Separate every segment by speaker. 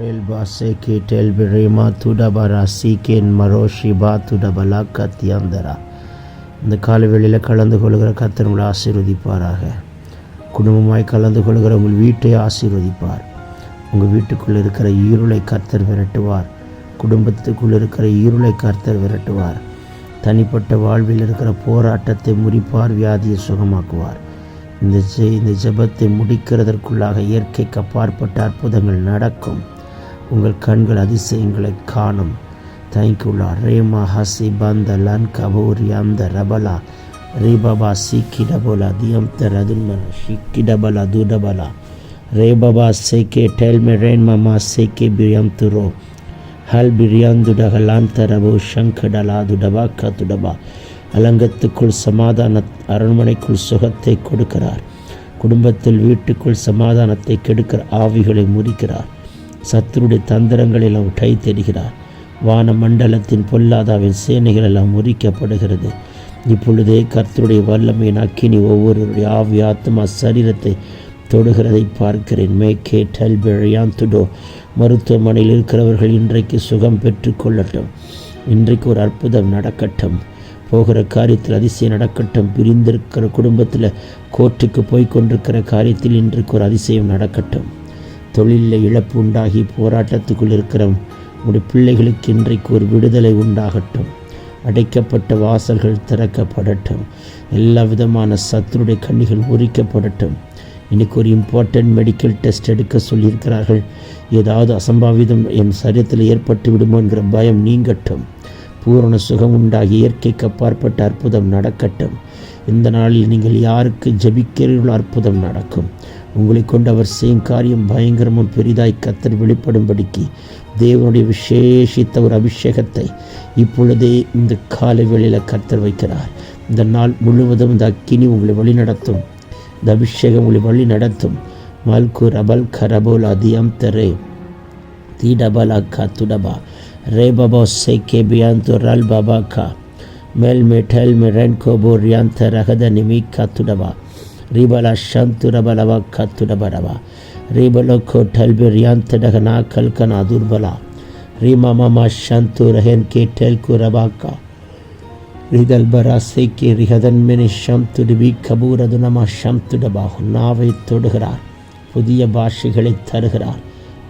Speaker 1: Relba seke telberema tudabara சீக்கேன் மரோஷிபா tudabala கத்தியாந்தரா இந்த காலவெளியில் கலந்து கொள்கிற கத்தர் உங்களை ஆசீர்வதிப்பாராக. குடும்பமாய் கலந்து கொள்கிற உங்கள் வீட்டை ஆசீர்வதிப்பார். உங்கள் வீட்டுக்குள் இருக்கிற ஈருளை கர்த்தர் விரட்டுவார். குடும்பத்துக்குள் இருக்கிற ஈருளை கர்த்தர் விரட்டுவார். தனிப்பட்ட வாழ்வில் இருக்கிற போராட்டத்தை முறிப்பார் வியாதியை சுகமாக்குவார். இந்த ஜெ- இந்த ஜெபத்தை முடிக்கிறதற்குள்ளாக இயற்கைக்கு அப்பாற்பட்ட அற்புதங்கள் நடக்கும். உங்கள் கண்கள் அதிசயங்களை காணும். தேங்க்யூலா ரேமா ஹசி பந்த லன் கபூரி அந்த ரபலா. ரேபபா ரீபாபா சீக்கிடபோலா தியம்த ரதுன்மன ஷிக்கிடபலா துடபலா ரேபாபா சேகே டெல்மே ரேன் மாமா சேகே பிரியம் துரோ ஹல் பிரியாந்துடகலாந்தரபு சங்கடலாதுடபா கதுடபா அலங்கத்துக்குள் சமாதான அரண்மனைக்குள் சுகத்தை கொடுக்கிறார். குடும்பத்தில் வீட்டுக்குள் சமாதானத்தை கெடுக்கிற ஆவிகளை முறிக்கிறார். சத்துருடைய தந்திரங்கள் எல்லாம் டை தெரிகிறார் வான மண்டலத்தின் பொல்லாதாவின் சேனைகள் எல்லாம் முறிக்கப்படுகிறது. இப்பொழுதே கர்த்தருடைய வல்லமையின் அக்கினி ஒவ்வொருவருடைய ஆவி ஆத்மா சரீரத்தை தொடுகிறதை பார்க்கிறேன். மேக்கே டல்பிழையான் துடோ மருத்துவமனையில் இருக்கிறவர்கள் இன்றைக்கு சுகம் பெற்றுக்கொள்ளட்டும் இன்றைக்கு ஒரு அற்புதம் நடக்கட்டும். போகிற காரியத்தில் அதிசயம் நடக்கட்டும். பிரிந்திருக்கிற குடும்பத்தில் கோர்ட்டுக்கு போய் கொண்டிருக்கிற காரியத்தில் இன்றைக்கு ஒரு அதிசயம் நடக்கட்டும். தொழிலில் இழப்பு உண்டாகி போராட்டத்துக்குள் இருக்கிற உங்களுடைய பிள்ளைகளுக்கு இன்றைக்கு ஒரு விடுதலை உண்டாகட்டும். அடைக்கப்பட்ட வாசல்கள் திறக்கப்படட்டும். எல்லா விதமான சத்துருடைய கண்ணிகள் உரிக்கப்படட்டும். இன்னைக்கு ஒரு இம்பார்ட்டன்ட் மெடிக்கல் டெஸ்ட் எடுக்க சொல்லியிருக்கிறார்கள். ஏதாவது அசம்பாவிதம் என் சரீரத்தில் ஏற்பட்டு விடுமோ என்கிற பயம் நீங்கட்டும். பூரண சுகம் உண்டாகி இயற்கைக்கு அப்பாற்பட்ட அற்புதம் நடக்கட்டும். இந்த நாளில் நீங்கள் யாருக்கு ஜபிக்கிறீர்களோ அற்புதம் நடக்கும். உங்களை கொண்டு அவர் செய்யும் காரியம் பயங்கரமும் பெரிதாய் கத்தர் வெளிப்படும்படிக்கு தேவனுடைய விசேஷித்த ஒரு அபிஷேகத்தை இப்பொழுதே இந்த காலை வேளையில் கத்தர் வைக்கிறார். இந்த நாள் முழுவதும் இந்த அக்கினி உங்களை வழிநடத்தும் இந்த அபிஷேகம் உங்களை வழி நடத்தும். மல்கு ரபல் கரபோல் அதியம் தெரே. தீடபல் கா துடபா ரே பபா சே கே பியாந்து ரல் பாபா கா. மேல் மே மெரன் மே ரென் கோபோ ரியாந்த ரகத நிமி கா துடபா ரிபலா ஷந்து ரபலவா கா துடபரவா ரிபலோ டகனா கல்கனா துர்பலா ரீமா மாமா ஷந்து ரஹன் கே டெல்கு ரிதல் பராசை கே ரிஹதன்மினி ஷம்து கபூரது நாவை தொடுகிறார் புதிய பாஷைகளை தருகிறார்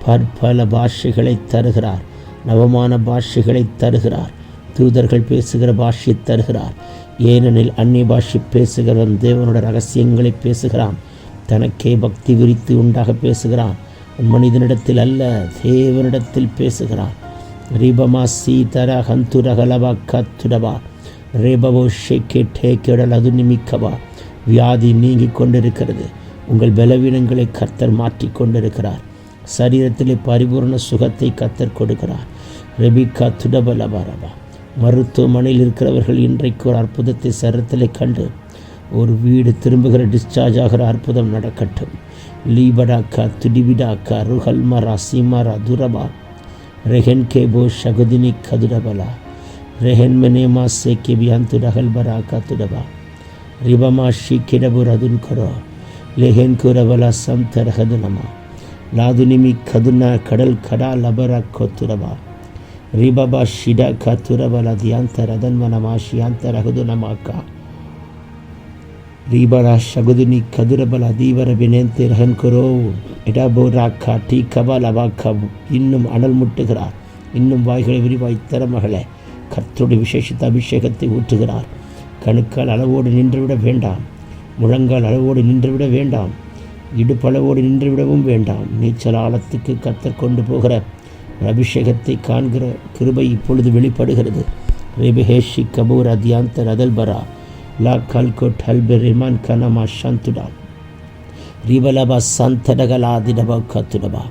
Speaker 1: பற்பல பாஷைகளை தருகிறார் நவமான பாஷைகளை தருகிறார் தூதர்கள் பேசுகிற பாஷை தருகிறார் ஏனெனில் அந்நிய பாஷை பேசுகிறவன் தேவனோட ரகசியங்களை பேசுகிறான். தனக்கே பக்தி விரித்து உண்டாக பேசுகிறான். மனிதனிடத்தில் அல்ல தேவனிடத்தில் பேசுகிறான். ரிபமா சீதர ஹந்துரகலவா கத்துடவா. ரேபவோ கேட்டே கேடல் அது நிமிக்கவா வியாதி நீங்கி கொண்டிருக்கிறது. உங்கள் பலவீனங்களை கர்த்தர் மாற்றி கொண்டிருக்கிறார். சரீரத்திலே பரிபூர்ண சுகத்தை கத்தர் கொடுக்கிறார். ரெபிகா துடபலபாரபா மருத்துவமனையில் இருக்கிறவர்கள் இன்றைக்கு ஒரு அற்புதத்தை சரத்தில் கண்டு ஒரு வீடு திரும்புகிற டிஸ்சார்ஜ் ஆகிற அற்புதம் நடக்கட்டும். லீபடாக்கா துடிபிடாக்கா ருஹல்மரா சீமாரா துரபா ரெஹென் கேபோ ஷகுதினி கதுடபலா ரெஹென் மெனேமா சேக்கே பியான் துடகல்பரா கதுடபா ரிபமா ஷி கிடபு ரதுன் கரோ லெஹென் குரபலா சம் தரகதுனமா லாதுனிமி கதுனா கடல் கடா லபரா கொத்துடபா ரிபபா ஷிடா கத்துரபல தியாந்தர தன்மனமா ஷியாந்தர ஹுதுனமாக்கா ரீபரா ஷகுதுனி கதுரபல தீவர வினேந்தே ரகன்குரோ இடபோ ராக்கா டீ கபால வாக்காவு இன்னும் அனல் முட்டுகிறார் இன்னும் வாய்களை விரிவாய் திறமகளை கர்த்தருடைய விசேஷித்த அபிஷேகத்தை ஊற்றுகிறார் கணுக்கால் அளவோடு நின்றுவிட வேண்டாம் முழங்கால் அளவோடு நின்றுவிட வேண்டாம் இடுப்பளவோடு நின்றுவிடவும் வேண்டாம் நீச்சல் ஆழத்துக்கு கத்தர் கொண்டு போகிற அபிஷேகத்தை காண்கிற கிருபை இப்பொழுது வெளிப்படுகிறது. ரெபிஹேஷி கபூர் அத்யாந்த ரதல்பரா லா கல்கோட் ஹல்பர் ரிமான் கனமா சந்துடா ரிவலபா சந்தடகலாதிடபா கத்துடபா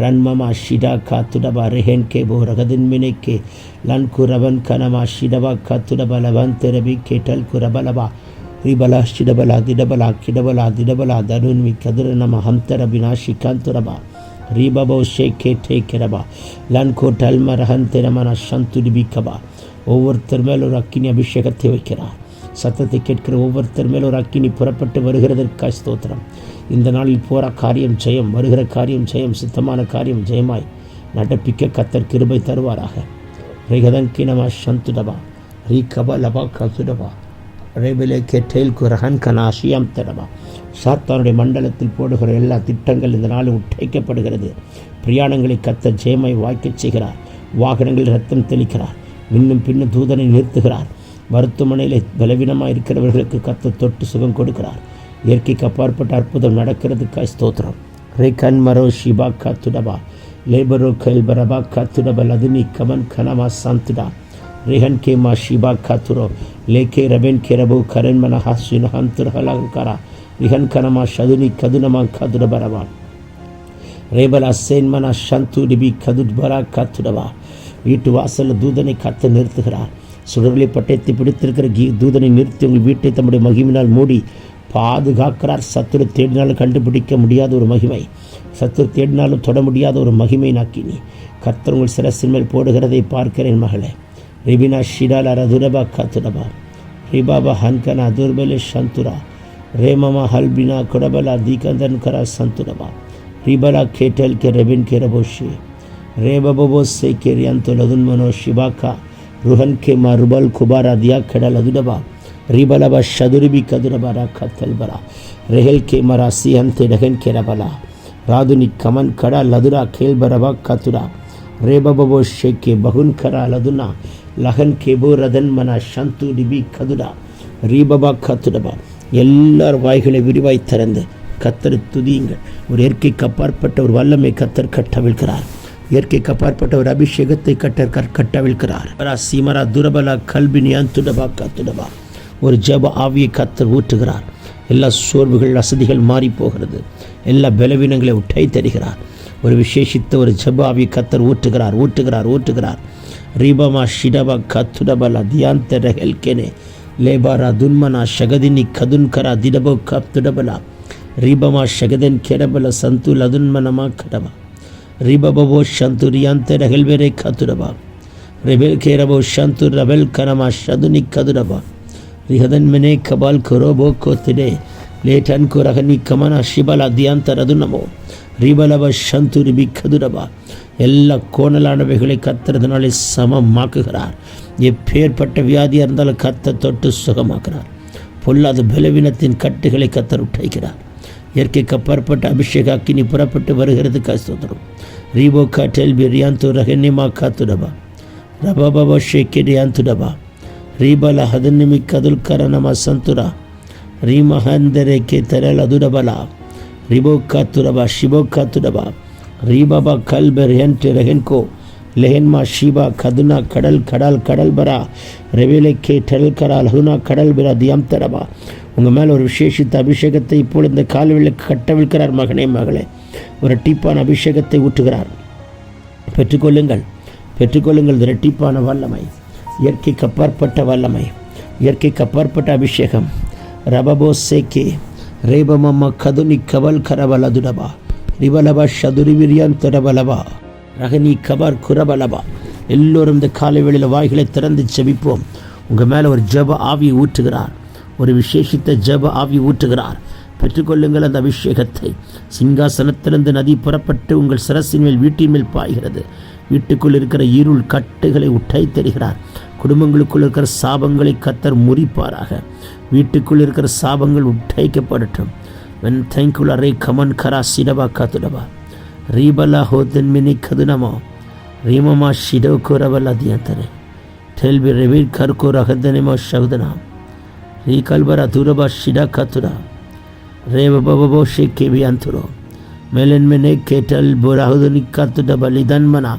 Speaker 1: ரன்மமா ஷிடா காத்துடபா ரெஹென் கே போ ரகதின் மினைக்கே லன் குரவன் கனமா ஷிடபா காத்துடபா லவன் திரபி கேட்டல் குரபலபா ரிபலா ஷிடபலா திடபலா கிடபலா திடபலா தருண்மி கதிர நம ஹம்தர வினாஷி காந்துரபா ரீபபோ ஷேகே டேக்கரபா லன் கோட்டல் மரஹன் திரமன ஒவ்வொருத்தர் மேல் ஒரு அக்கினி அபிஷேகத்தை வைக்கிறார் சத்தத்தை கேட்கிற ஒவ்வொருத்தர் மேல் ஒரு அக்கினி புறப்பட்டு வருகிறதற்காக ஸ்தோத்திரம் இந்த நாளில் போகிற காரியம் ஜெயம் வருகிற காரியம் ஜெயம் சித்தமான காரியம் ஜெயமாய் நடப்பிக்க கத்தர் கிருபை தருவாராக ரிகதங்கினமா சந்துடபா ரீ கபா லபா கசுடபா ரேபிலே கெட்டேல் குரகன் கனாசியம் தடபா. சாத்தானுடைய மண்டலத்தில் போடுகிற எல்லா திட்டங்கள் இந்த நாளில் உட்டைக்கப்படுகிறது. பிரயாணங்களை கத்த ஜெயமை வாய்க்கச் செய்கிறார். வாகனங்களில் ரத்தம் தெளிக்கிறார். இன்னும் பின்னும் தூதனை நிறுத்துகிறார். மருத்துவமனையில் பலவீனமாக இருக்கிறவர்களுக்கு கத்த தொட்டு சுகம் கொடுக்கிறார். இயற்கைக்கு அப்பாற்பட்ட அற்புதம் நடக்கிறதுக்காய் ஸ்தோத்திரம். ரே கன்மரோ ஷிபா காத்துடபா. லேபரோ கல்பரபா காத்துடபா அதுனி கமன் கனமா சாந்துடா. ரிஹன் கே மா ஷிபா காத்துரோ லேகே ரபென் கெரபு கரன் மனஹா சுனஹன் துர்ஹலங்கரா ரிஹன் கனமா ஷதுனி கதுனமா கதுடபரவா ரேபலா அசேன் மனா ஷந்து டிபி கதுட்பரா காத்துடவா வீட்டு வாசலில் தூதனை காத்து நிறுத்துகிறார் சுடர்களை பட்டயத்தை பிடித்திருக்கிற கீ தூதனை நிறுத்தி உங்கள் வீட்டை தம்முடைய மகிமினால் மூடி பாதுகாக்கிறார் சத்துரு தேடினாலும் கண்டுபிடிக்க முடியாத ஒரு மகிமை சத்துரு தேடினாலும் தொட முடியாத ஒரு மகிமை நாக்கினி கத்தர் உங்கள் சிரசின் மேல் போடுகிறதை பார்க்கிறேன் மகளே রেবিনা শিরালা রাধুরেবা খাতুরাবা রে বাবা হানকানা দুর্বেলে শান্তুরা রে মামা হালবিনা কোড়াবেলা দিকান্দন করা শান্তুরাবা রিবালা খেটেল কে রেবিন কে রবশি রে বাবো সে কে রিয়ান্ত লদুন মনো শিবাকা ರುಹನ್ ಕೆ ಮಾ ರುಬಲ್ ಖುಬಾರ ದಿಯಾ ಖೆಡಲ್ ಅದುಡಬ ರಿಬಲಬ ಶದುರಿಬಿ ಕದುರಬ ರಾಖ ತಲ್ಬರ ರೆಹೆಲ್ ಕೆ ಮರ ಸಿಹಂತೆ ಡಗನ್ ಕೆರಬಲ ರಾಧುನಿ ಕಮನ್ ಕಡ ಲದುರ ಖೇಲ್ಬರಬ ಕತುರ ರೇಬಬೋ ಶೇಕೆ ಬಹುನ್ ಕರ ಲದುನ லகன் கெபோ ரதன் மனா சந்து டிபி கதுடா ரீபபா கத்துடபா எல்லார் வாய்களை விரிவாய் திறந்து கத்தர் துதியுங்கள் ஒரு இயற்கைக்கு அப்பாற்பட்ட ஒரு வல்லமை கத்தர் கட்டவிழ்கிறார் இயற்கைக்கு அப்பாற்பட்ட ஒரு அபிஷேகத்தை கட்டர் கட்டவிழ்கிறார் சீமரா துரபலா கல்பினியான் துடபா கத்துடபா ஒரு ஜப ஆவியை கத்தர் ஊற்றுகிறார் எல்லா சோர்வுகள் வசதிகள் மாறி போகிறது எல்லா பலவீனங்களை உட்டை தருகிறார் ஒரு விசேஷித்த ஒரு ஜபாவி கத்தர் ஊற்றுகிறார் ஊற்றுகிறார் ஊற்றுகிறார் ரிபமா ஷிடபா கத்துடபல தியாந்த ரஹெல்கெனே லேபாரா துன்மனா ஷகதினி கதுன்கரா திடபோ கப்துடபலா ரிபமா ஷகதன் கெடபல சந்து லதுன்மனமா கடபா ரிபபோ ஷந்து ரியாந்த ரஹெல்வெரே கத்துடபா ரெபெல் கேரபோ ஷந்து ரபெல் கனமா ஷதுனி கதுடபா ரிஹதன் மெனே கபால் குரோபோ கோத்திடே லேட்டன் குரகன் விக்கமனா ஷிபலா தியாந்த ரதுனமோ ரிபலப ஷந்து ரிபி கதுடபா எல்லா கோணலானவைகளை கத்துறதுனாலே சமமாக்குகிறார். எப்பேற்பட்ட வியாதியாக இருந்தாலும் கத்தை தொட்டு சுகமாக்குறார். பொல்லாத பலவீனத்தின் கட்டுகளை கத்தர் உட்டைக்கிறார் இயற்கைக்கு அப்பாற்பட்ட அபிஷேக அக்கினி புறப்பட்டு வருகிறது கஸ்தோத்திரம் ரீபோ காட்டெல் பிரியாந்து ரஹன்னிமா காத்துடபா ரபாபாபா ஷேக்கிரியாந்துடபா ரீபல ஹதன்னிமி கதுல் கரணமா சந்துரா. ரீமஹந்தரே கே தரல் அதுடபலா ரிபோ காத்துடபா ஷிபோ காத்துடபா ரீபாபா கல்பர் ஹென் ரெஹென்கோ லெஹென்மா ஷீபா கதுனா கடல் கடல் கடல் பரா ரெவிலை கே டெல் கரா லகுனா கடல் பிரா தியாம் தரபா உங்கள் மேலே ஒரு விசேஷித்த அபிஷேகத்தை இப்போது இந்த கால்வெளிக்கு கட்டவிழ்கிறார் மகனே மகளே ஒரு டீப்பான அபிஷேகத்தை ஊற்றுகிறார் பெற்றுக்கொள்ளுங்கள் பெற்றுக்கொள்ளுங்கள் இரட்டிப்பான வல்லமை இயற்கைக்கு அப்பாற்பட்ட வல்லமை இயற்கைக்கு அப்பாற்பட்ட அபிஷேகம் ரபபோ சேக்கே ரேபமம்மா கதுனி கவல் கரவலதுடபா ரிபலபா ஷதுரிவிரியான் திரபலபா ரகனி கபர் குரபலபா. எல்லோரும் இந்த காலை வேளையில் வாய்களை திறந்து செபிப்போம் உங்கள் மேலே ஒரு ஜப ஆவி ஊற்றுகிறார். ஒரு விசேஷித்த ஜப ஆவி ஊற்றுகிறார். பெற்றுக்கொள்ளுங்கள் அந்த அபிஷேகத்தை. சிங்காசனத்திலிருந்து நதி புறப்பட்டு உங்கள் சிரசின் மேல் வீட்டின் மேல் பாய்கிறது. வீட்டுக்குள் இருக்கிற இருள் கட்டுகளை உட்டை தெரிகிறார். குடும்பங்களுக்குள் இருக்கிற சாபங்களை கத்தர் முறிப்பாராக. வீட்டுக்குள் இருக்கிற சாபங்கள் உட்டைக்கப்படட்டும் wen tenkula re kaman kara sidaba katudaba ribala hoten mini kadunamo rimama shido korabala diantare telbi revir kar ko rakadane mo shagdana rikalbara turaba shida katura rev bababo shekke bi anturo melen mene ketal borahudani katudaba lidan mana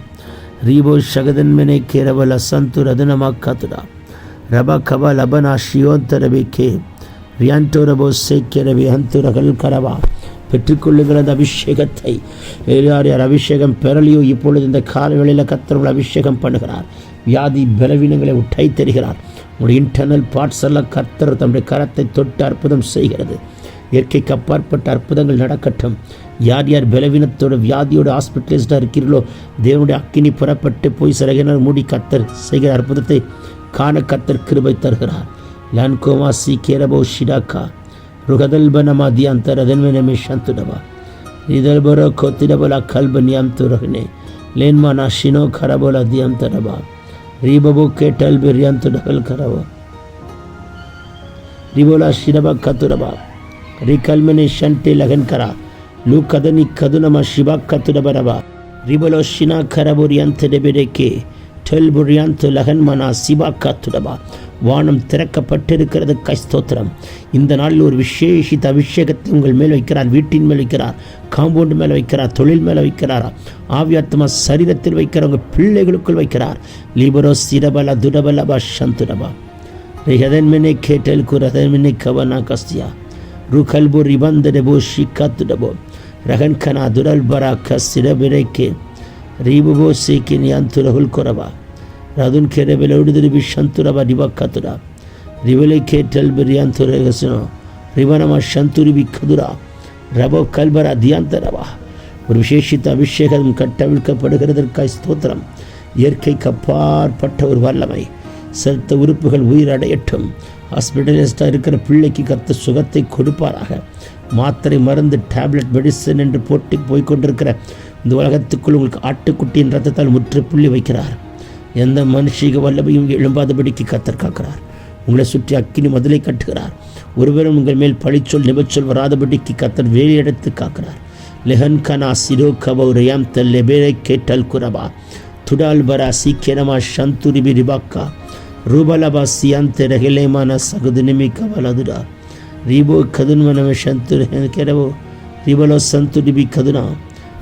Speaker 1: ribo shagadan mene kerabala santu radana makatuda raba kaba labana shiyon tarabe ke ரியாண்டோரபோ சேக்கிற அந்துரகள் கரவா. பெற்றுக்கொள்ளுங்கள் அந்த அபிஷேகத்தை. யார் யார் அபிஷேகம் பெறலையோ இப்பொழுது இந்த காலவேளையில் கத்தர்கள் அபிஷேகம் பண்ணுகிறார். வியாதி பலவீனங்களை உட்டை தருகிறார். உங்களுடைய இன்டர்னல் பார்ட்ஸ் எல்லாம் கர்த்தர் தம்முடைய கரத்தை தொட்டு அற்புதம் செய்கிறது. இயற்கைக்கு அப்பாற்பட்ட அற்புதங்கள் நடக்கட்டும். யார் யார் பலவீனத்தோட வியாதியோட ஹாஸ்பிட்டலிஸ்டாக இருக்கிறீர்களோ தேவனுடைய அக்கினி புறப்பட்டு போய் சிறகினர் மூடி கத்தர் செய்கிற அற்புதத்தை காண கத்தர் கிருபை தருகிறார். ላንኮማሲ ኬረቦ ሺዳካ ሩከደልበነማ ዲያንተ ረደንመነሜ ሻንቱደባ ሪደልበረ ኮትደበላ ከልበንያምቱ ረህኔ ሌንማ ናሽኖ ከረቦላ ዲያምተ ደባ ሪበቦ ኬተል ብሪያንቱ ደኸል ከረቦ ሪቦላ ሺደባ ከቱደባ ሪከልመኔ ሸንቴ ለኸን ከራ ሉከደኒ ከዱነማ ሺባ ከቱደበደባ ሪበሎ ሺና ከረቦ ሪያንተ ደቤደኬ செல்புரியான் துலகன் மனா சிவா துடபா வானம் திறக்கப்பட்டிருக்கிறது கைஸ்தோத்திரம். இந்த நாளில் ஒரு விசேஷித்த அபிஷேகத்தை உங்கள் மேல் வைக்கிறார் வீட்டின் மேல் வைக்கிறார் காம்பவுண்டு மேலே வைக்கிறார் தொழில் மேலே வைக்கிறார்? ஆவியாத்மா சரீரத்தில் வைக்கிறவங்க பிள்ளைகளுக்குள் வைக்கிறார். லிபரோ சிரபல துடபலபா சந்துடபா ரிஹதன்மினை கேட்டல் குரதன்மினை கவனா கஸ்தியா. ருகல்பு ரிபந்தடபோ ஷிகா துடபோ ரகன் கனா துரல் பராக்க சிரபிரைக்கு. ರೀಬುಬೋ ಸೇಕಿನ್ ಯಾಂತುರಹುಲ್ ಕೊರಬ ರಾದುನ್ ಕೆರೆ ಬೆಲೆ ಉಡಿದಿರಿ ಬಿ ಶಂತುರಬ ರಿಬ ಕತುರ ರಿಬಲೆ ಕೇಟಲ್ ಬಿರಿಯಾಂತುರ ಗಸನೋ ரிவனம சந்துருவி கதுரா ரபோ கல்பரா தியாந்தரவா ஒரு விசேஷித்த அபிஷேகம் கட்டவிழ்க்கப்படுகிறதற்காய் ஸ்தோத்திரம் இயற்கைக்கு அப்பாற்பட்ட ஒரு வல்லமை செலுத்த உறுப்புகள் உயிரடையட்டும் ஹாஸ்பிட்டலிஸ்டாக இருக்கிற பிள்ளைக்கு கத்த சுகத்தை கொடுப்பாராக மாத்திரை மருந்து டேப்லெட் மெடிசன் என்று போட்டி போய்கொண்டிருக்கிற இந்த உலகத்துக்குள் உங்களுக்கு ஆட்டுக்குட்டியின் ரத்தத்தால் முற்றுப்புள்ளி வைக்கிறார். எந்த மனுஷிக வல்லமையும் எழும்பாதபடிக்கு கத்தர் காக்கிறார். உங்களை சுற்றி அக்கினி மதிலை கட்டுகிறார். ஒருவரும் உங்கள் மேல் பழிச்சொல் நிபச்சொல் வராதபடிக்கு கத்தர் வேறு எடுத்து காக்கிறார். லெஹன் கனா சிரோ கபோ ரயாம் தல் லெபேரை கேட்டல் குரபா துடால் பராசி கெனமா சந்துரிபி ரிபாக்கா. ரூபலபா சியாந்த ரஹிலேமான சகுதினிமி கவலதுடா ரிபோ கதுன்வனமே சந்துரு கெரவோ. ரிபலோ சந்துரிபி கதுனா.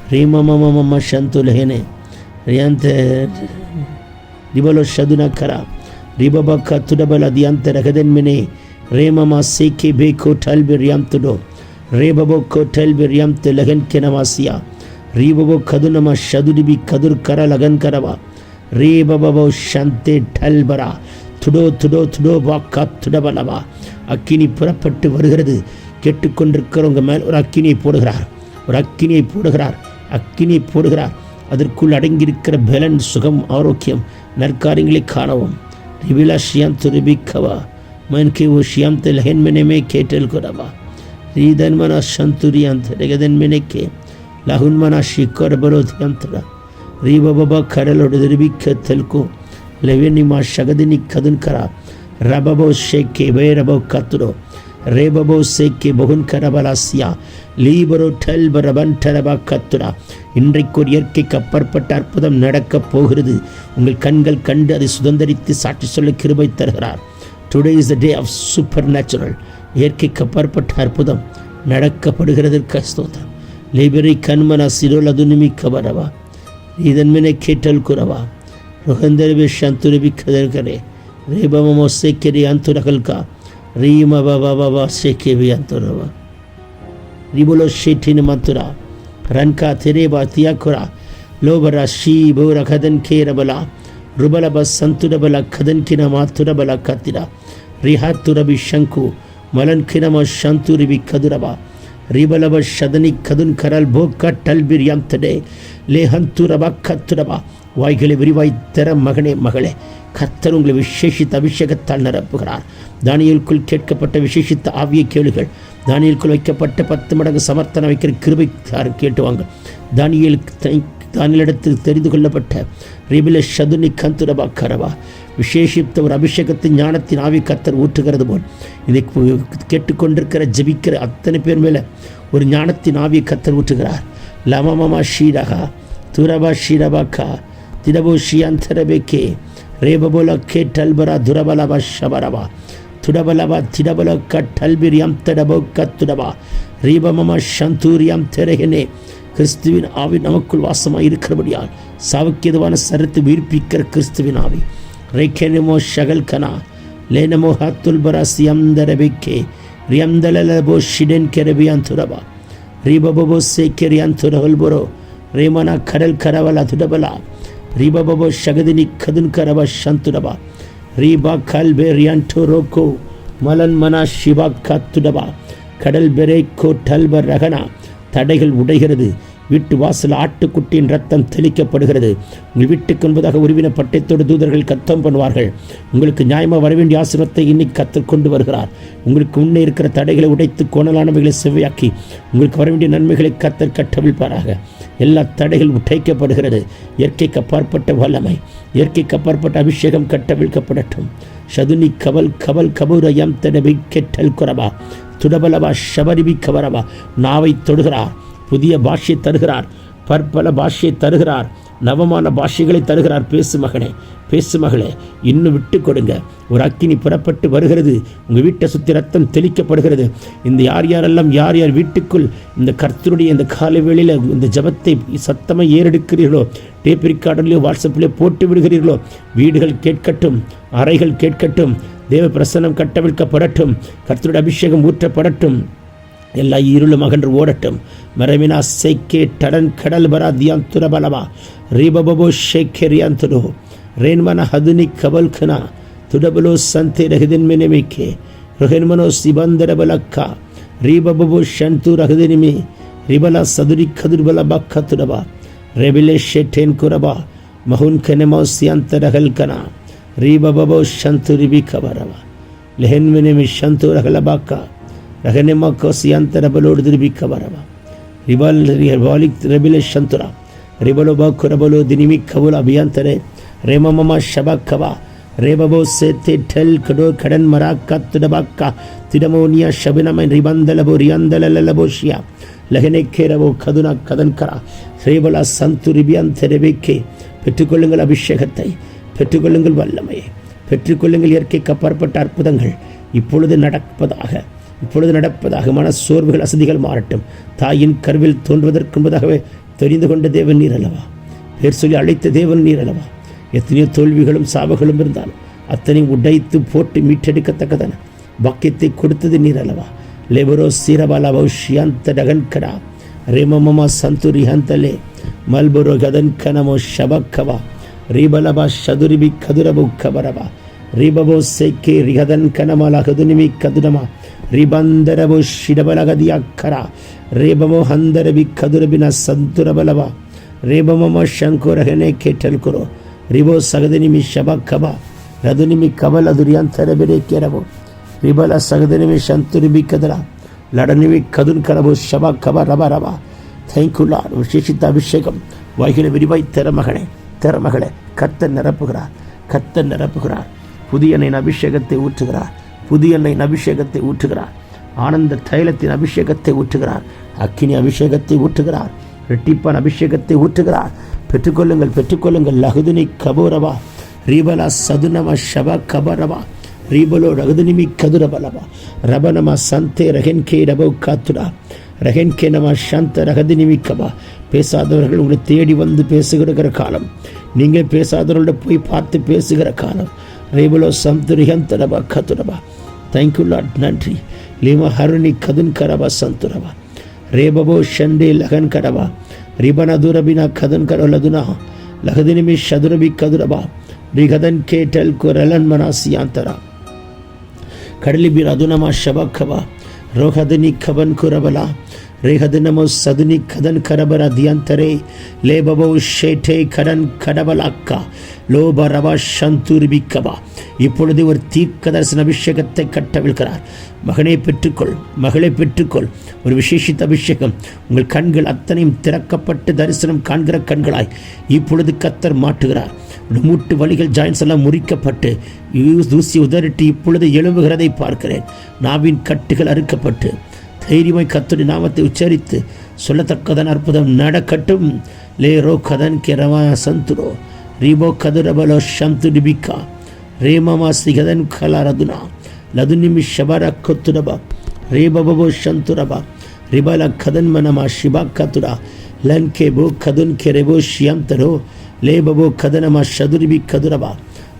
Speaker 1: ಕದುನ ರೀಮಮಮಮ ಶಂತು ಲಹೆನೆ ರಿಯಂತೆ ರಿಬಲೋ ಶದುನ ಕರ ರಿಬಬ ಕತುಡಬಲ ದಿಯಂತ ರಗದನ್ಮಿನೆ ರೇಮಮ ಸೇಕೆ ಬೇಕೋ ಟಲ್ಬಿ ರಿಯಂತುಡೋ ರೇಬಬೋ ಕೋ ಟಲ್ಬಿ ರಿಯಂತ ಲಗನ್ ಕೆನವಾಸಿಯ ರೀಬಬೋ ಕದುನಮ ಶದುಡಿಬಿ ಕದುರ್ ಕರ ಲಗನ್ ಕರವ ரீபபோ ஷந்தே டல்பரா துடோ துடோ துடோ வாக்கா துடபலவா அக்கினி புறப்பட்டு வருகிறது கேட்டுக்கொண்டிருக்கிறவங்க மேல் ஒரு அக்கினியை போடுகிறார் ஒரு அக்கினியை போடுகிறார் அக்கினி போடுகிறார். அதற்குள் அடங்கியிருக்கிற பலன் சுகம் ஆரோக்கியம் நற்காரியங்களை காணவும். ரிவிலா ஷியாம் துருபிக்கவா. மன்கே ஓ ஷியாம் தெல் ஹென்மெனமே கேட்டல் கொடவா. ரீதன்மனா சந்துரியாந்த் ரெகதன்மெனக்கே லகுன்மனா ஷிக்கர் பரோதியாந்தடா ரீபபா கடலோடு திருபிக்க தெல்கோ. லெவனிமா ஷகதினி கதுன்கரா. ரபபோ ஷேக்கே வேரபோ கத்துரோ. ரேபபோ சேக்கே பகுன் కరబలాసియా லீபரோ டெல் பரபன் டரபா கத்துரா இன்றைக்கு ஒரு இயற்கைக்கு அப்பாற்பட்ட அற்புதம் நடக்கப் போகிறது. உங்கள் கண்கள் கண்டு அதை சுதந்திரித்து சாட்சி சொல்ல கிருபை தருகிறார். Today is the day of supernatural இயற்கைக்கு அப்பாற்பட்ட அற்புதம் நடக்கப்படுகிறதற்கு ஸ்தோத்திரம் லேபரை கண்மனா சிரோல் அதுனிமி கபரவா இதன்மனை கேட்டல் குறவா. ருகந்தரவே சந்துருவி கதர்கரே ரேபமோ சேக்கரே அந்துரகல்கா. রিমা বাবা বাবা সে কেভিয়ান্তরবা রিবুলো শিঠিন মাতুরা ரன்கா திரேபா தியாக்குரா லோபரா ஷீ போர கதன் கேரபலா ருபலப சந்துரபல கதன் கினமா துரபல கத்திரா ரிஹா துரபி ஷங்கு மலன் கினம சந்துரிபி கதுரபா ரிபலவ சதனி கதுன் கரல் போக்க டல்பிர் யாம் தடே லேஹந்துரபா கத்துரபா வாய்களை விரிவாய் தர மகனே மகளே கர்த்தர் உங்களை விசேஷித்த அபிஷேகத்தால் நிரப்புகிறார் தானியலுக்குள் கேட்கப்பட்ட விசேஷித்த ஆவிய கேளுகள் தானியலுக்குள் வைக்கப்பட்ட பத்து மடங்கு சமர்த்தனை வைக்கிற கிருபை கேட்டுவாங்க தானியலுக்கு தானியலிடத்தில் தெரிந்து கொள்ளப்பட்ட ரிபில சதுனி கந்துரபா கரவா விசேஷித்த ஒரு அபிஷேகத்தை ஞானத்தின் ஆவி கத்தர் ஊற்றுகிறது போல். இதை கேட்டுக்கொண்டிருக்கிற ஜபிக்கிற அத்தனை பேர் மேலே ஒரு ஞானத்தின் ஆவி கத்தர் ஊற்றுகிறார். லமமமா ஷீரகா துரபா ஷீரபாக்கா திடபோ ஷியாந்தரபேக்கே ரேபபோல கே டல்பரா துரபலபா ஷபரபா துடபலபா திடபல டல்பிரியம் தடபோ கத்துடபா ரீபமமா ஷந்தூரியம் தெரகனே கிறிஸ்துவின் ஆவி நமக்குள் வாசமாக இருக்கிறபடியால் சாவுக்கு எதுவான சரத்து வீழ்ப்பிக்கிற கிறிஸ்துவின் ஆவி. ரேக்கெனமோ ஷகல் கனா லேனமோ ஹத்துல் பராசியம் தரபிக்கே ரியம் ஷிடென் கெரபியான் துரபா ரீபபோ சேக்கெரியான் துரகல்புரோ ರೇಮನ ಕರಲ್ ಕರವಲ ತುಡಬಲ ರೀಬಬಬೋ ಶಗದಿನಿ ಕದುನ್ ಕರವ ಶಂತುಡಬ ರೀಬಾ ಕಲ್ ಬೇರಿಯಂಟು ರೋಕೋ மலன் மனா சிவா காத்துடவா கடல் பெரை கோட்டல்ப ரகனா தடைகள் உடைகிறது வீட்டு வாசல் ஆட்டுக்குட்டியின் ரத்தம் தெளிக்கப்படுகிறது. உங்கள் வீட்டுக்கு என்பதாக உருவின பட்டயத்தோடு தூதர்கள் கத்தம் பண்ணுவார்கள். உங்களுக்கு நியாயமாக வர வேண்டிய ஆசிரத்தை இன்னைக்கு கத்து கொண்டு வருகிறார். உங்களுக்கு முன்னே இருக்கிற தடைகளை உடைத்து கோணலானவைகளை செவ்வையாக்கி உங்களுக்கு வர வேண்டிய நன்மைகளை கத்தர் கட்டவிழ்ப்பாராக. எல்லா தடைகள் உடைக்கப்படுகிறது. இயற்கைக்கு அப்பாற்பட்ட வல்லமை இயற்கைக்கு அப்பாற்பட்ட அபிஷேகம் கட்டவிழ்க்கப்படட்டும். சதுனி கவல் கவல் கபூரயம் தடவி கெட்டல் குறவா துடபலவா ஷபரிபி கவரவா. நாவை தொடுகிறார். புதிய பாஷையை தருகிறார். பற்பல பாஷையை தருகிறார். நவமான பாஷைகளை தருகிறார். பேசு மகனே பேசு மகளே இன்னும் விட்டு கொடுங்க. ஒரு அக்கினி புறப்பட்டு வருகிறது. உங்கள் வீட்டை சுற்றி ரத்தம் தெளிக்கப்படுகிறது. இந்த யார் யாரெல்லாம் யார் யார் வீட்டுக்குள் இந்த கர்த்தருடைய இந்த காலை வேளையில் இந்த ஜபத்தை சத்தமாக ஏறெடுக்கிறீர்களோ டேப் ரிகார்டர்லையோ வாட்ஸ்அப்லேயோ போட்டு விடுகிறீர்களோ வீடுகள் கேட்கட்டும் அறைகள் கேட்கட்டும் தேவ பிரசனம் கட்டவிழ்க்கப்படட்டும் கர்த்தருடைய அபிஷேகம் ஊற்றப்படட்டும். எல்லா இருளும் அகன்று ஓடட்டும் மரவினா சேக்கே டடன் கடல் பரா தியாந்துர பலவா ரீபபோ ஷேக்கே ரியாந்துரு ರೇನ್ಮನ ಹದುನಿ ಕಬಲ್ಖನ ತುಡಬಲು ಸಂತೆ ರಹದಿನ್ ಮೆನೆಮಿಕೆ ರೊಹೆನ್ಮನೋ ಸಿಬಂದರ ಬಲಕ್ಕ ರೀಬಬು ಶಂತು ರಹದಿನಿಮಿ ರಿಬಲ ಸದುರಿ ಖದುರ್ಬಲ ಬಕ್ಕ ತುಡಬ ರೆಬಿಲೆ ಶೆಟ್ಟೇನ್ ಕುರಬ ಮಹುನ್ ಖೆನೆಮೋ ಸಿಯಂತ ರಹಲ್ಕನ ರೀಬಬೋ ಶಂತು ರಿಬಿ ಕಬರವ ಲೆಹೆನ್ ಮೆನೆಮಿ ಶಂತು ರಹಲ ಬಾಕ್ಕ ರಹನೆಮ ಕೋಸಿಯಂತ ರಬಲೋಡ್ ದಿರ್ಬಿ ಕಬರವ ರಿಬಲ್ ರಿಬಾಲಿಕ್ ರೆಬಿಲೆ ಶಂತುರ ರಿಬಲು ಬಾಕು ರಬಲು ದಿನಿಮಿ ಕಬುಲ ಅಭಿಯಂತರೆ ರೇಮಮಮ ಶಬಕ್ಕವ ರೇಬಬೋ ಸೇತೆ ಠೆಲ್ ಕಡೋ ಕಡನ್ ಮರಾಕ್ಕ ತುಡಬಕ್ಕ ತಿಡಮೋನಿಯ ಶಬಿನಮ ರಿಬಂದಲಬೋ ರಿಯಂದಲಲಬೋಶಿಯ லகனேக்கேரவோ கதுனா கதன்கரா ஸ்ரீபலா சந்து ரிபியந்த ரெபிக்கே பெற்றுக்கொள்ளுங்கள் அபிஷேகத்தை பெற்றுக்கொள்ளுங்கள் வல்லமையை பெற்றுக்கொள்ளுங்கள் இயற்கைக்கு அப்பாற்பட்ட அற்புதங்கள் இப்பொழுது நடப்பதாக இப்பொழுது நடப்பதாக அகமான சோர்வுகள் அசதிகள் மாறட்டும். தாயின் கருவில் தோன்றுவதற்குன்பதாகவே தெரிந்து கொண்ட தேவன் நீர் அல்லவா? பேர் சொல்லி அழைத்த தேவன் நீர் அல்லவா? எத்தனையோ தோல்விகளும் சாபங்களும் இருந்தாலும் அத்தனை உடைத்து போட்டு மீட்டெடுக்கத்தக்கதன. வாக்கியத்தை கொடுத்தது நீர் அல்லவா? லேபரோ சீரபாலா பௌஷ்யாந்த டகன்கடா. ரிமமமா சந்துரி ஹந்தலே. மல்புரோ கதன் கனமோ ஷபக்கவா. ரீபலபா ஷதுரிபி கதுரபு கபரவா. ரீபபோ சேக்கே ரிகதன் கனமலா கதுனிமி கதுனமா. ರಿಬಂದರಬು ಶಿಡಬಲಗದಿ ಅಕ್ಕರ ರೇಬಮೋ ಹಂದರಬಿ ಕದುರಬಿನ ಸಂತುರಬಲವ ರೇಬಮಮ ಶಂಕುರಹನೆ ಕೆಟ್ಟಲ್ಕುರು ರಿಬೋ ಸಗದನಿಮಿ ಶಬಕ್ಕಬ ರದುನಿಮಿ ಕಮಲ ದುರ್ಯಾಂತರಬಿರೆ ಕೆರಬೋ ರಿಬಲ ಸಗದನಿಮಿ ಶಂತುರಿಬಿ ಕದರ ಲಡನಿಮಿ ಕದುನ್ ಕರಬು ಶಬ ಕಬ ರಬ ರಬ ಥ್ಯಾಂಕ್ ಯು லார்ட் விசேஷித்த அபிஷேகம் வாய்களை விரிவாய் திறமகனே திறமகளே கர்த்தர் நிரப்புகிறார் கர்த்தர் நிரப்புகிறார் புதிய எண்ணெயின் அபிஷேகத்தை ஊற்றுகிறார் புதிய எண்ணெயின் அபிஷேகத்தை ஊற்றுகிறார். ஆனந்த தைலத்தின் அபிஷேகத்தை ஊற்றுகிறார். அக்கினி அபிஷேகத்தை ஊற்றுகிறார். ரெட்டிப்பான் அபிஷேகத்தை ஊற்றுகிறார். பெற்றுக்கொள்ளுங்கள் பெற்றுக்கொள்ளுங்கள். லகுதினி கபூரவா. ரீபலா சதுனம ஷப கபரவா. ரீபலோ ரகுதினிமி கதுரபலவா. ரபனம சந்தே ரகென்கே ரபோ காத்துடா. ரகென்கே நம சாந்த ரகதினிமிக்கவா பேசாதவர்கள் உங்களை தேடி வந்து பேசுகிற காலம். நீங்கள் பேசாதவர்களோட போய் பார்த்து பேசுகிற காலம். ரிபுலோ சம்துரிகந்தரபா கதுரபா தேங்க்யூ லாட் நன்றி லீமா ஹருணி கதுன் கரபா சந்துரபா ரேபபோ ஷண்டே லகன் கடபா ரிபன துரபினா கதன் கரோலதுனா லகதினிமி ஷதுரபி கதுரபா ரிகதன் கேட்டல் குரலன் மனாசியாந்தரா கடலிபி ரதுனமா ஷபக்கபா ரோஹதினி கபன் குரபலா ರೇಹದನಮೋ ಸದುನಿ ಕದನ್ ಕರಬರ ದಿಯಂತರೆ ಲೇಬಬೋ ಶೇಠೆ ಕಡನ್ கடபலாக்க லோப ரவா சந்தூர்பிக்கவா இப்பொழுது ஒரு தீர்க்க தரிசன அபிஷேகத்தை கட்டவிழ்கிறார் மகனை பெற்றுக்கொள் மகளை பெற்றுக்கொள் ஒரு விசேஷித்த அபிஷேகம் உங்கள் கண்கள் அத்தனையும் திறக்கப்பட்டு தரிசனம் காண்கிற கண்களாய் இப்பொழுது கத்தர் மாட்டுகிறார் மூட்டு வலிகள் ஜாயின்ஸ் எல்லாம் முறிக்கப்பட்டு தூசி உதறிட்டு இப்பொழுது எழும்புகிறதை பார்க்கிறேன் நாவின் கட்டுகள் அறுக்கப்பட்டு தைரியமாய் கத்துடி நாமத்தை உச்சரித்து சொல்லத்தக்கதன் அற்புதம் நடக்கட்டும். லே ரோ கதன் கெரவா சந்துரோ. ரீபோ கதுரபலோ ஷந்து டிபிகா ரேமமா சிகதன் கலா ரதுனா லதுனிமி ஷபர கொத்துரபா. ரேபபோ ஷந்துரபா. ரிபல கதன் மனமா ஷிபா கத்துரா. லன் கேபோ கதுன் கெரேபோ ஷியந்தரோ லே பபோ கதனமா ஷதுரிபி கதுரபா.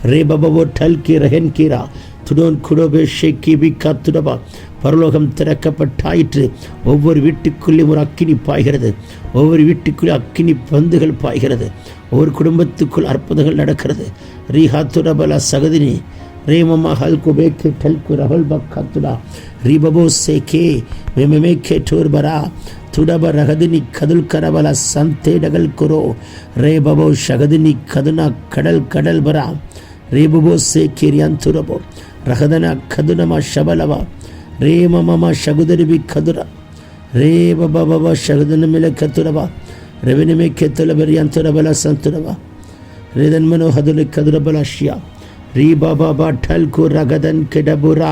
Speaker 1: ரே பபோ டல் கி ரஹன் கீரா. துடோன் குடோபே ஷெக்கிபி காத்துடபா பரலோகம் திறக்கப்பட்டாயிற்று. ஒவ்வொரு வீட்டுக்குள்ளேயும் ஒரு அக்கினி பாய்கிறது. ஒவ்வொரு வீட்டுக்குள்ளே அக்கினி பந்துகள் பாய்கிறது. ஒவ்வொரு குடும்பத்துக்குள் அற்புதங்கள் நடக்கிறது. ரீஹா துடபல சகதினி. ரேமமா ஹல்குபே கே டல்கு ரபல் பக்காத்துடா ரீபபோ சேகே. மேமமே கேட்டோர் பரா. துடப ரகதினி கதுல் கரபல சந்தே டகல் குரோ. ரேபபோ ஷகதினி கதுனா கடல் கடல் பரா. ரேபபோ சேகேரியான் துடபோ ரகதனா கதுனமா ஷபலவா ரே மமமா ஷகுதருபி கதுரா ரே பபா பபா ஷகுதனமில கத்துரவா ரவினமே கெத்துலபரியான் துரபலா சந்துரவா ரிதன்மனோ ஹதுலு கதுரபலா ஷியா ரீ பாபா பா டல் கு ரகதன் கிடபுரா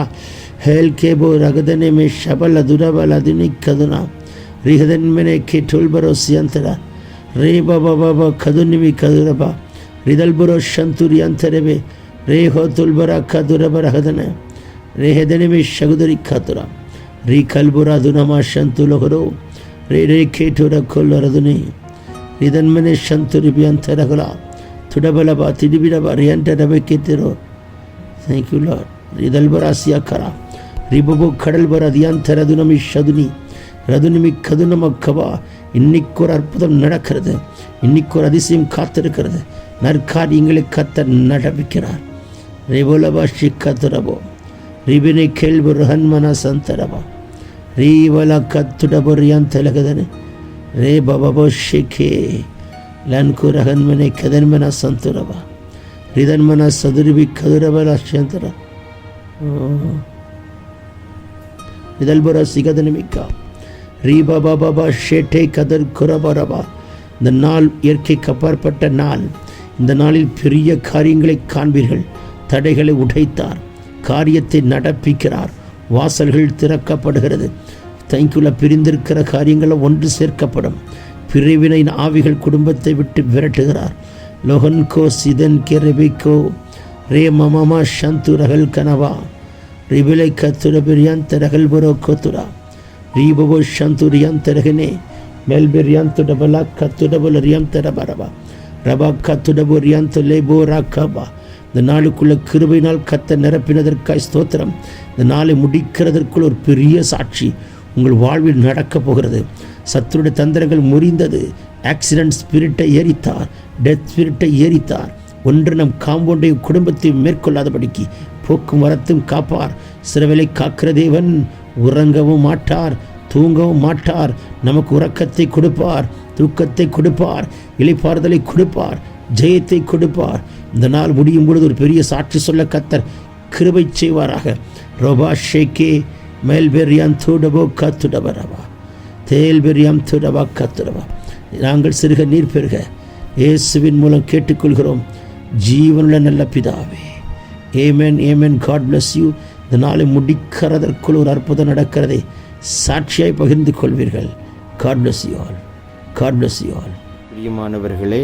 Speaker 1: ஹேல் கேபோ ரகதனமே ஷபல துரபல தினி கதுனா ரிஹதன்மனே கே டுல்பரோ சியந்தரா ரே பாபா பாபா கதுனிமி கதுரபா ரிதல்புரோ ஷந்துரியந்தரவே ರಿದಲ್ಬುರೋ ಶಂತುರಿ ಅಂತರವೆ ರೇ ಹೋತುಲ್ಬರ ಕದುರಬರ ಹದನ ರೇ ಹೆದನಿಮಿ ಶಗುದರಿ ಖತುರ ರೀ ಕಲ್ಬುರ ದುನಮ ಶಂತುಲಹರು ರೇ ರೇ ಕೇಟುರ ಕೊಲ್ಲರದುನಿ ರಿದನ್ಮನೆ ಶಂತುರಿಬಿ ಅಂತರಗಲ ತುಡಬಲಬ ತಿಡಿಬಿಡಬ ರಿಯಂಟರಬೆ ಕೆತ್ತಿರೋ ಥ್ಯಾಂಕ್ ಯು ಲಾರ್ಡ್ ರಿದಲ್ಬರ ಸಿಯಕರ ரிபபு கடல் வர அதியாந்தர துனமி ஷதுனி ரதுனிமி கதுனமக்கவா இன்னைக்கு ஒரு அற்புதம் நடக்கிறது இன்னைக்கு ஒரு அதிசயம் காத்திருக்கிறது நற்காரியங்களை கத்த நடப்பிக்கிறார் ரிபுலபா ஷிக்கத்துரபோ ரிபினை கேள்வி ருஹன்மன சந்தரபா ரீவல கத்துடபோ ரியாந்தலகதனே ரே பபபோ ஷிகே ಲನ್ಕು ರಹನ್ಮನೆ ಕದನ್ಮನ ಸಂತುರವ ರಿದನ್ಮನ ಸದುರಿಬಿ ಕದುರಬಲ ಅಶ್ಯಂತರ இதழ்புற சிகதனமிக்கா ரீபா பாபா ஷேட்டை கதர் குரபரபா இந்த நாள் இயற்கைக்கு அப்பாற்பட்ட நாள் இந்த நாளில் பெரிய காரியங்களை காண்பீர்கள் தடைகளை உடைத்தார். காரியத்தை நடப்பிக்கிறார். வாசல்கள் திறக்கப்படுகிறது. தங்கிக்குள்ள பிரிந்திருக்கிற காரியங்களை ஒன்று சேர்க்கப்படும். பிரிவினை ஆவிகள் குடும்பத்தை விட்டு விரட்டுகிறார். லொஹன்கோ சிதன் கெரபிகோ ரே மமமா ஷந்து ரகல் கனவா. ரிபிலை கத்துர பிரியான் தரகல் புரோ கோத்துரா. ரீபவோ ஷந்து ரியான் தரகனே. மெல்பெரியான் துடபலா கத்துடபுல் ரியான் தரபரபா. ரபா கத்துடபு ரியான் தொல்லை போரா கபா இந்த நாளுக்குள்ள கிருபையினால் கத்த நிரப்பினதற்காய் ஸ்தோத்திரம். இந்த நாளை முடிக்கிறதற்குள் ஒரு பெரிய சாட்சி உங்கள் வாழ்வில் நடக்கப் போகிறது. சத்துருடைய தந்திரங்கள் முறிந்தது. ஆக்சிடென்ட் ஸ்பிரிட்டை எரித்தார் டெத் ஸ்பிரிட்டை எரித்தார் ஒன்று நம் காம்பவுண்டையும் குடும்பத்தையும் மேற்கொள்ளாதபடிக்கு போக்குவரத்தும் காப்பார். சிறவிலை காக்கிற தேவன் உறங்கவும் மாட்டார். தூங்கவும் மாட்டார். நமக்கு உறக்கத்தை கொடுப்பார். தூக்கத்தை கொடுப்பார். இலைப்பாறுதலை கொடுப்பார். ஜெயத்தை கொடுப்பார். இந்த நாள் முடியும் பொழுது ஒரு பெரிய சாட்சி சொல்ல கத்தர் கிருபை செய்வாராக. ரோபா ஷேக்கே துடபோ தூடபோ கத்துடபரவா தேல்பெரியாம் துடபா கத்துடவா. நாங்கள் சிறுக நீர் பெறுக. இயேசுவின் மூலம் கேட்டுக்கொள்கிறோம். ஜீவனுள்ள நல்ல பிதாவே. ஏமேன் ஏமேன் காட் பிளஸ் யூ இந்த நாளை முடிக்கிறதற்குள் ஒரு அற்புதம் நடக்கிறதை சாட்சியாய் பகிர்ந்து கொள்வீர்கள். God bless you all God bless you all பிரியமானவர்களே